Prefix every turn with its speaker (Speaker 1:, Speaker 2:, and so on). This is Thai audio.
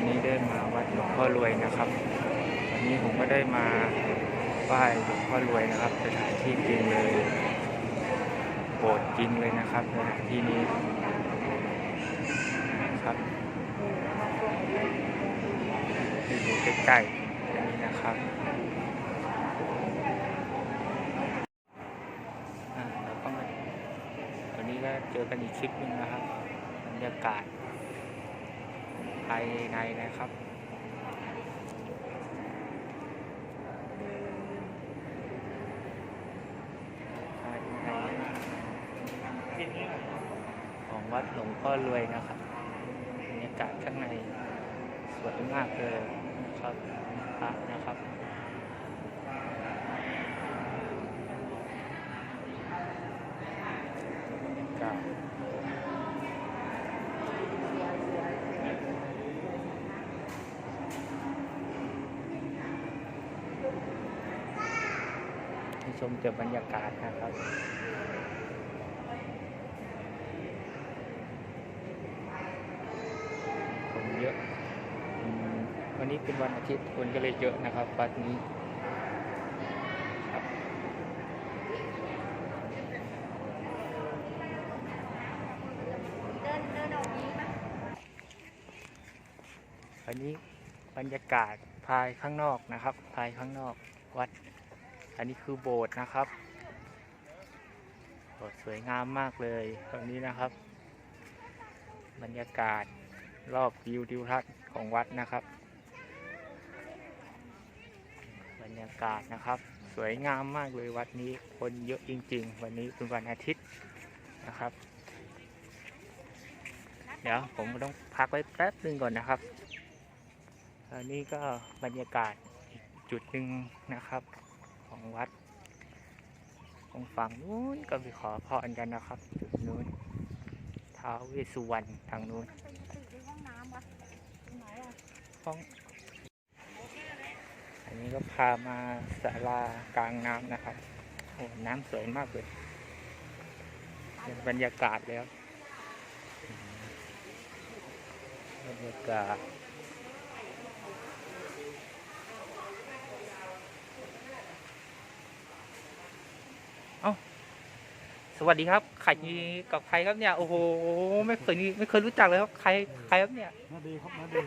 Speaker 1: วันนี้ได้มาวัดหลวงพ่อรวยนะครับ วันนี้ผมก็ได้มาไหว้หลวงพ่อรวยนะครับสถานที่จริงเลยโปรดจริงเลยนะครับสถานที่นี้ครับที่อยู่ใกล้ๆอย่งนี้นะครับวันนี้ก็เจอกันอีกคลิปนึงนะครับบรรยากาศ ภายในนะครับภายในของวัดหลวงพ่อรวยนะครับบรรยากาศข้างในสวยมากเลยครับพระนะครับบรรยากาศ ให้ชมแต่บรรยากาศนะครับคนเยอะอวันนี้เป็นวันอาทิตย์คนก็เลยเยอะนะครับวัดนี้
Speaker 2: เดินเดินออกนี้ปะ
Speaker 1: วันนี้บรรยากาศภายข้างนอกนะครับ ภายข้างนอกวัด อันนี้คือโบสถ์นะครับ โบสถ์สวยงามมากเลยตรงนี้นะครับ บรรยากาศรอบวิวทิวทัศน์ของวัดนะครับ บรรยากาศนะครับ สวยงามมากเลยวัดนี้คนเยอะจริง ๆ วันนี้เป็นวันอาทิตย์นะครับ เดี๋ยวผมต้องพักไว้แป๊บหนึงก่อนนะครับอันนี้ก็บรรยากาศจุดหนึ่งนะครับ ของวัดตรงฝั่งนู้นก็ไปขอพรกันนะครับจุดนู้นท้าวเวสสุวรรณทางนู้น
Speaker 2: ห้องอั
Speaker 1: นนี้ก็พามาศาลากลางน้ำนะครับโอ้น้ำสวยมากเลยเป็นบรรยากาศแล้วบรรยากาศ เอ้าสวัสดีครับใครกับใครครับเนี่ย โอ้โห ไม่เคยไม่เคยรู้จักเลยครับ ใคร ใครครับเนี่ย
Speaker 3: นาดีครับนาดี